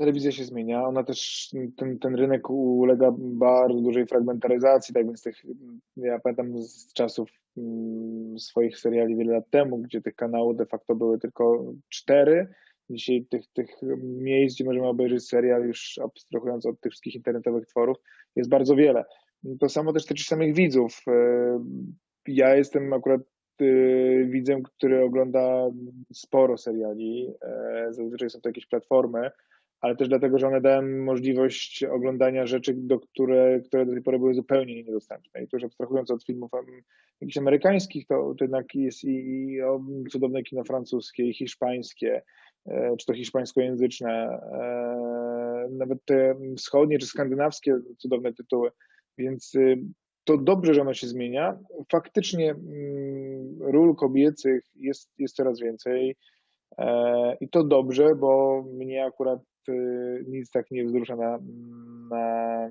telewizja się zmienia, ona też, ten, ten rynek ulega bardzo dużej fragmentaryzacji, tak więc tych, ja pamiętam z czasów mm, swoich seriali wiele lat temu, gdzie tych kanałów de facto były tylko cztery, dzisiaj tych, tych miejsc, gdzie możemy obejrzeć serial, już abstrahując od tych wszystkich internetowych tworów, jest bardzo wiele. To samo też tyczy samych widzów. E, Ja jestem akurat e, widzem, który ogląda sporo seriali, e, zazwyczaj są to jakieś platformy, ale też dlatego, że one dają możliwość oglądania rzeczy, do które, które do tej pory były zupełnie niedostępne. I to już abstrahując od filmów jakichś amerykańskich, to, to jednak jest i, i cudowne kino francuskie, i hiszpańskie, e, czy to hiszpańskojęzyczne, e, nawet te wschodnie czy skandynawskie cudowne tytuły. Więc y, to dobrze, że ono się zmienia. Faktycznie mm, ról kobiecych jest, jest coraz więcej. E, I to dobrze, bo mnie akurat nic tak nie wzrusza na, na,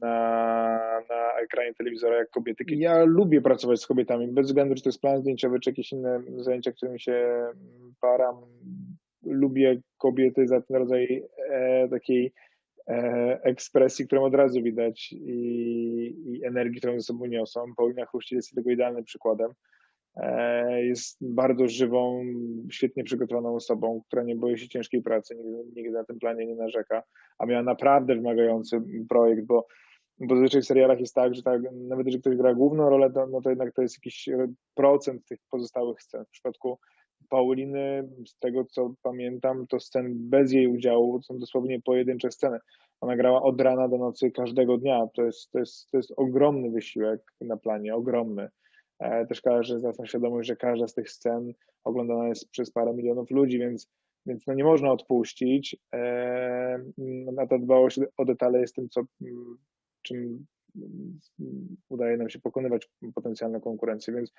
na, na ekranie telewizora jak kobiety. Ja lubię pracować z kobietami, bez względu czy to jest plan zdjęciowy, czy jakieś inne zajęcia, którymi się param. Lubię kobiety za ten rodzaj e, takiej e, ekspresji, którą od razu widać i, i energii, którą ze sobą niosą. Paulina Chruściel jest tego idealnym przykładem. E, Jest bardzo żywą, świetnie przygotowaną osobą, która nie boi się ciężkiej pracy, nigdy, nigdy na tym planie nie narzeka, a miała naprawdę wymagający projekt, bo, bo zazwyczaj w serialach jest tak, że tak, nawet jeżeli ktoś gra główną rolę, to, no to jednak to jest jakiś procent tych pozostałych scen. W przypadku Pauliny, z tego co pamiętam, to scen bez jej udziału są dosłownie pojedyncze sceny. Ona grała od rana do nocy każdego dnia. To jest, to jest, to jest ogromny wysiłek na planie, ogromny. E, Też każdy z nas ma świadomość, że każda z tych scen oglądana jest przez parę milionów ludzi, więc, więc no nie można odpuścić. E, A ta dbałość o detale jest tym, co, mm, czym udaje nam się pokonywać potencjalną konkurencję, więc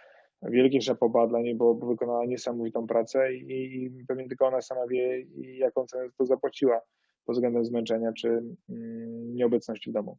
wielkie szapoba dla niej, bo, wykonała niesamowitą pracę i, pewnie tylko ona sama wie, jaką cenę to zapłaciła pod względem zmęczenia czy mm, nieobecności w domu.